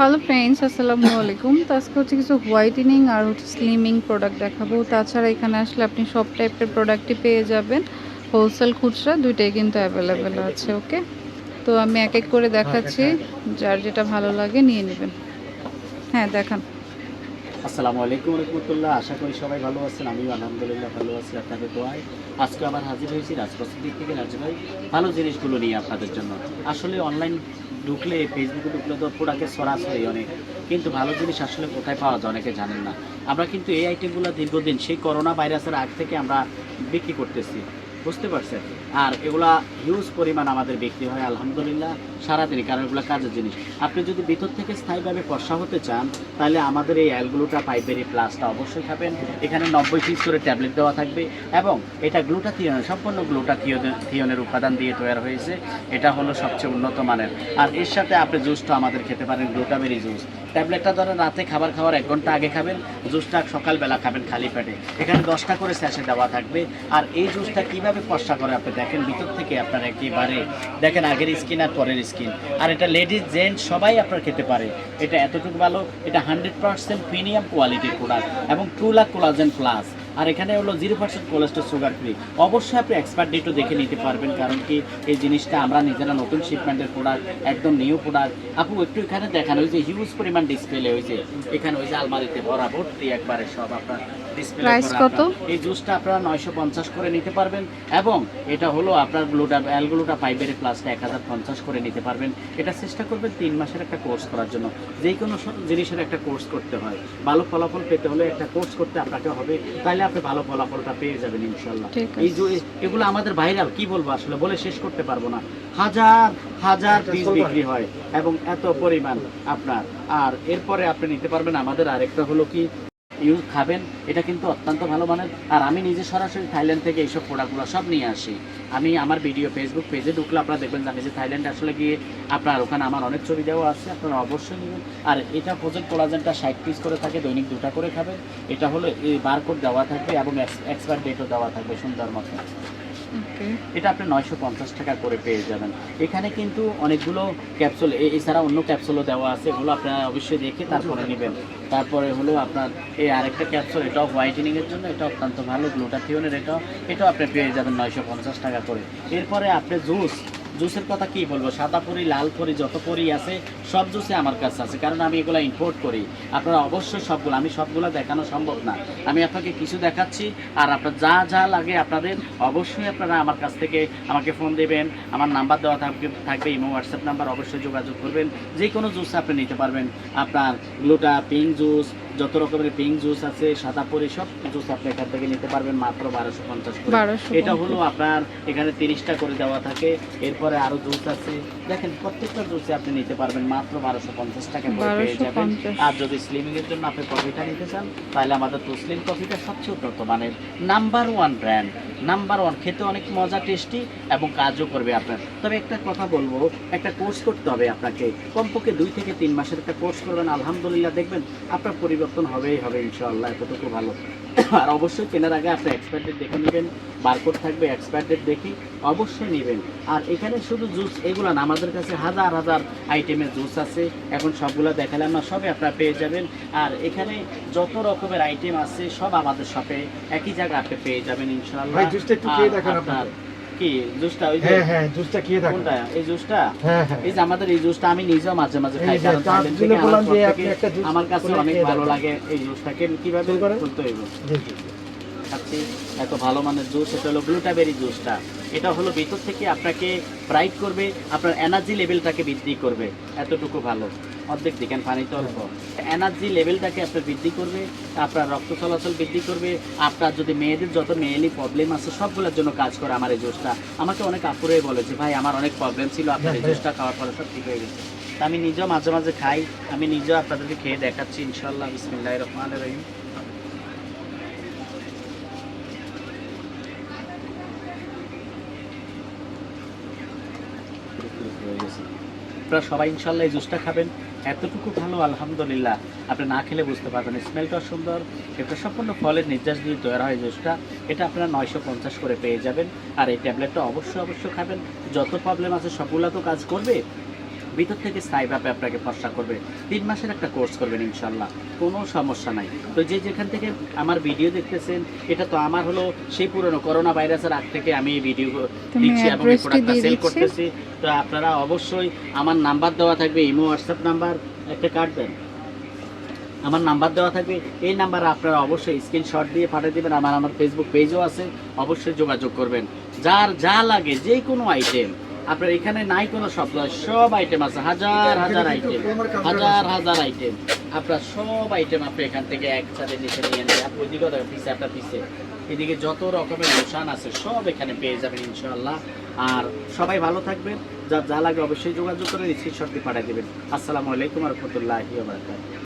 Hello friends আসসালামু আলাইকুম তো আজকে হচ্ছে কিছু হোয়াইটেনিং আর হচ্ছে স্লিমিং প্রোডাক্ট দেখাবো। তাছাড়া এখানে আসলে আপনি সব টাইপের প্রোডাক্টই পেয়ে যাবেন। হোলসেল খুচরা দুইটাই কিন্তু অ্যাভেলেবেল আছে ওকে তো আমি এক এক করে দেখাচ্ছি। যার যেটা ভালো লাগে নিয়ে নেবেন। হ্যাঁ দেখান। আসসালামু আলাইকুম রহমতুল্লাহ, আশা করি সবাই ভালো আছেন, আমিও আলহামদুলিল্লাহ ভালো আছি আপনাদের দোয়ায়। আজকে আবার হাজির হয়েছি রাজপ্রসাদ দিক থেকে রাজু ভাই। ভালো জিনিসগুলো নিয়ে আপনাদের জন্য। আসলে অনলাইন ঢুকলে ফেসবুকে ঢুকলে তো প্রোডাক্টের সরাসরি অনেক। কিন্তু ভালো জিনিস আসলে কোথায় পাওয়া যায় অনেকে জানেন না। আমরা কিন্তু এই আইটেমগুলো দীর্ঘদিন সেই করোনা ভাইরাসের আগ থেকে আমরা বিক্রি করতেছি। বুঝতে পারছেন আর এগুলা হিউজ পরিমাণ আমাদের বিক্রি হয়, আলহামদুলিল্লাহ। সারাদিনই কারণ এগুলো কাজের জিনিস। আপনি যদি ভিতর থেকে স্থায়ীভাবে ফর্সা হতে চান, তাহলে আমাদের এই অ্যালগুলোটা পাইপেরি প্লাসটা অবশ্যই খাবেন। এখানে নব্বই পিস করে ট্যাবলেট দেওয়া থাকবে এবং এটা গ্লুটা থিয়ন সম্পূর্ণ গ্লুটা থিয়নের উপাদান দিয়ে তৈরি হয়েছে। এটা হলো সবচেয়ে উন্নত মানের। আর এর সাথে আপনি জুসটা আমাদের খেতে পারেন গ্লুটাবেরি জুস ট্যাবলেটটা ধরেন রাতে খাবার খাওয়ার এক ঘণ্টা আগে খাবেন, জুসটা সকালবেলা খাবেন খালি পেটে। এখানে দশটা করে স্যাশে দেওয়া থাকবে। আর এই জুসটা কীভাবে পশা করে আপনি দেখেন, ভিতর থেকে আপনার একেবারে, দেখেন আগের স্কিন আর পরের স্কিন আর এটা লেডিস জেন্টস সবাই আপনার খেতে পারে। এটা এতটুকু ভালো, এটা হান্ড্রেড পার্সেন্ট প্রিমিয়াম কোয়ালিটির প্রোডাক্ট এবং টু লাখ কোলাজেন প্লাস আর এখানে হলো zero percent cholesterol sugar free অবশ্যই আপনি এক্সপার্ট ডেটও দেখে নিতে পারবেন, কারণ কি এই জিনিসটা আমরা নিজেরা নতুন শিপমেন্টের প্রোডাক্ট একদম নিউ প্রোডাক্ট আপু, একটু এখানে দেখানো হয়েছে হিউজ পরিমাণ ডিসপ্লে হয়েছে এখানে ওই যে আলমারিতে ভর্তি একবারে সব আপনার ডিসপ্লে Price কত? এই জুসটা আপনারা নয়শো পঞ্চাশ করে নিতে পারবেন এবং এটা হলো আপনার গ্লুটা অ্যালগ্লুটা পাইবের প্লাসটা এক হাজার পঞ্চাশ করে নিতে পারবেন। এটা চেষ্টা করবেন তিন মাসের একটা কোর্স করার জন্য। যেই কোনো জিনিসের একটা কোর্স করতে হয়। ভালো ফলাফল পেতে হলে একটা কোর্স করতে আপনাকে হবে। তাহলে আপনি ভালো ফলাফলটা পেয়ে যাবেন আছে। এই যে এগুলো আমাদের ভাইরাল কি বলব আসলে? বলে শেষ করতে পারব না। হাজার হাজার পিস বিক্রি হয় এবং এত পরিমাণ আপনার। আর এরপরে আপনি নিতে পারবেন আমাদের আরেকটা হলো কি? ইউজ খাবেন, এটা কিন্তু অত্যন্ত ভালো মানের। আর আমি নিজে সরাসরি থাইল্যান্ড থেকে এইসব প্রোডাক্টগুলো সব নিয়ে আসি। আমি আমার ভিডিও ফেসবুক পেজে ঢুকলে আপনারা দেখবেন যে আমি যে থাইল্যান্ড আসলে গিয়ে আপনার ওখানে আমার অনেক ছবি দেওয়া আছে, আপনারা অবশ্যই নেবেন। আর এটা প্রজেক্ট কোলাজেনটা ষাট পিস করে থাকে, দৈনিক দুটা করে খাবেন। এটা হলো বারকোড দেওয়া থাকবে এবং এক্সপায়ার ডেটও দেওয়া থাকবে সুন্দর মতো। এটা আপনি নয়শো পঞ্চাশ টাকা করে পেয়ে যাবেন। এখানে কিন্তু অনেকগুলো ক্যাপসুল এছাড়া অন্য ক্যাপসুলও দেওয়া আছে, এগুলো আপনারা অবশ্যই দেখে তারপরে নেবেন। তারপরে হলো আপনার এই আরেকটা ক্যাপসুল এটাও হোয়াইটেনিংয়ের জন্য এটা অত্যন্ত ভালো গ্লুটাথিওনের এটাও এটাও আপনি পেয়ে যাবেন নয়শো পঞ্চাশ টাকা করে। এরপরে আপনি জুস জুসের কথা কি বলব? সাদা পরি, লাল পরি, যত পরি আছে, সব জুসে আমার কাছে আছে, কারণ আমি এগুলো ইম্পোর্ট করি। আপনারা অবশ্যই সবগুলো, আমি সবগুলো দেখানো সম্ভব না। আমি আপনাকে কিছু দেখাচ্ছি, আর আপনার যা যা লাগে আপনাদের, অবশ্যই আপনারা আমার কাছ থেকে আমাকে ফোন দেবেন। আমার নাম্বার দেওয়া থাকবে থাকবে ইমো হোয়াটসঅ্যাপ নাম্বার অবশ্যই যোগাযোগ করবেন। যে কোনো জুস আপনি নিতে পারবেন। আপনার গ্লুটা পিঙ্ক জুস যত রকমের পিঙ্ক জুস আছে সাদা পরি সব জুস আপনি এখান থেকে নিতে পারবেন মাত্র বারোশো পঞ্চাশ এটা হলো আপনার এখানে তিরিশটা করে দেওয়া থাকে। এরপরে আরও জুস আছে। দেখেন প্রত্যেকটা জুসে আপনি নিতে পারবেন মাত্র বারোশো পঞ্চাশ টাকা করে পেয়ে যাবেন। আর যদি স্লিমিং এর জন্য আপনি কফিটা নিতে চান তাহলে আমাদের তো স্লিম কফিটা সবচেয়ে উন্নত মানের number one brand number one খেতে অনেক মজা টেস্টি এবং কাজও করবে আপনার। তবে একটা কথা বলব একটা কোর্স করতে হবে আপনাকে। কমপক্ষে দুই থেকে তিন মাসের একটা কোর্স করবেন আলহামদুলিল্লাহ। দেখবেন আপনার পরিবর্তন হবেই হবে ইনশাআল্লাহ এতটুকু ভালো। আর অবশ্যই কেনার আগে আপনি এক্সপায়ার ডেট দেখে নেবেন বারকোড থাকবে এক্সপায়ার ডেট দেখি অবশ্যই নেবেন। আর এখানে শুধু জুস এগুলো না আমাদের কাছে হাজার হাজার আইটেমের জুস আছে। এখন সবগুলো দেখালাম না সবই আপনারা পেয়ে যাবেন। আর এখানে যত রকমের আইটেম আছে সব আমাদের শপে একই জায়গায় আপনি পেয়ে যাবেন ইনশাআল্লাহ। আপনার। কি জুসটা ওই হ্যাঁ হ্যাঁ জুসটা খেয়ে দেখুন কোনটা? এই জুসটা? হ্যাঁ হ্যাঁ। এই যে আমাদের এই জুসটা আমি নিজেও মাঝে মাঝে খাই কারণ চার থেকে বললাম যে আপনি একটা জুস আমার কাছে অনেক ভালো লাগে এই জুসটাকে। কীভাবে শুরু হইব? জি, জি, জি। খাচ্ছি এত ভালো মানের জুস এটা হলো গ্লুটাবেরি জুসটা। এটা হলো ভিতর থেকে আপনাকে ব্রাইট করবে আপনার এনার্জি লেভেলটাকে বৃদ্ধি করবে এতটুকু ভালো। অর্ধেক দেখেন পানি তো অল্প। এনার্জি লেভেলটাকে আপনার বৃদ্ধি করবে, আপনার রক্ত চলাচল বৃদ্ধি করবে, আপনার যদি মেয়েদের যত মেয়েলি প্রবলেম আছে, সবগুলোর জন্য কাজ করে আমার এই জুসটা। আমাকে অনেক আপুরে বলেছে ভাই, আমার অনেক প্রবলেম ছিল, আপনার এই জুসটা খাওয়ার পরে সব ঠিক হয়ে গেছে। আমি নিজেও মাঝে মাঝে খাই, আমি নিজেও আপনাদেরকে খেয়ে দেখাচ্ছি ইনশাল্লাহ বিসমিল্লাহ রহমান রহিম। সবাই ইনশাল্লাহ এই জুসটা খাবেন। এতটুকু ভালো, আলহামদুলিল্লাহ। আপনি না খেলে বুঝতে পারবেন। স্মেলটা সুন্দর, এটা সম্পূর্ণ ফলের নির্যাস দিয়ে তৈরি হয় জুসটা। এটা আপনারা নয়শো পঞ্চাশ করে পেয়ে যাবেন। আর এই ট্যাবলেটটা অবশ্যই অবশ্যই খাবেন। যত প্রবলেম আছে সবগুলো তো কাজ করবে। ভিতর থেকে স্থায়ীভাবে আপনাকে ফর্সা করবে। তিন মাসের একটা কোর্স করবেন ইনশাল্লাহ কোনো সমস্যা নাই। তো যে যেখান থেকে আমার ভিডিও দেখতেছেন এটা তো আমার হলো সেই পুরনো করোনা ভাইরাসের আগ থেকে আমি এই ভিডিও দিচ্ছি এবং এই প্রোডাক্টটা সেল করতেছি। তো আপনারা অবশ্যই আমার নাম্বার দেওয়া থাকবে ইমো হোয়াটসঅ্যাপ নাম্বার একটা কার্ড দেন। আমার নাম্বার দেওয়া থাকবে এই নাম্বারে আপনারা অবশ্যই স্ক্রিনশট দিয়ে পাঠিয়ে দেবেন আমার আমার ফেসবুক পেজও আছে অবশ্যই যোগাযোগ করবেন। যার যা লাগে যে কোনো আইটেম আপনার এখানে নাই কোনো শব্দ সব আইটেম আছে হাজার হাজার আইটেম হাজার হাজার আইটেম আপনার সব আইটেম আপনি এখান থেকে একসাথে নিচে নিয়ে নেন আপনি ওইদিকে পিসে আপনার পিসে এদিকে যত রকমের লোশান আছে সব এখানে পেয়ে যাবেন ইনশাআল্লাহ। আর সবাই ভালো থাকবেন। যা যা লাগে অবশ্যই যোগাযোগ করে স্ক্রিনশট দিয়ে পাঠিয়ে দেবেন। আসসালামু আলাইকুম রহমতুল্লাহি বারাকাতুহু।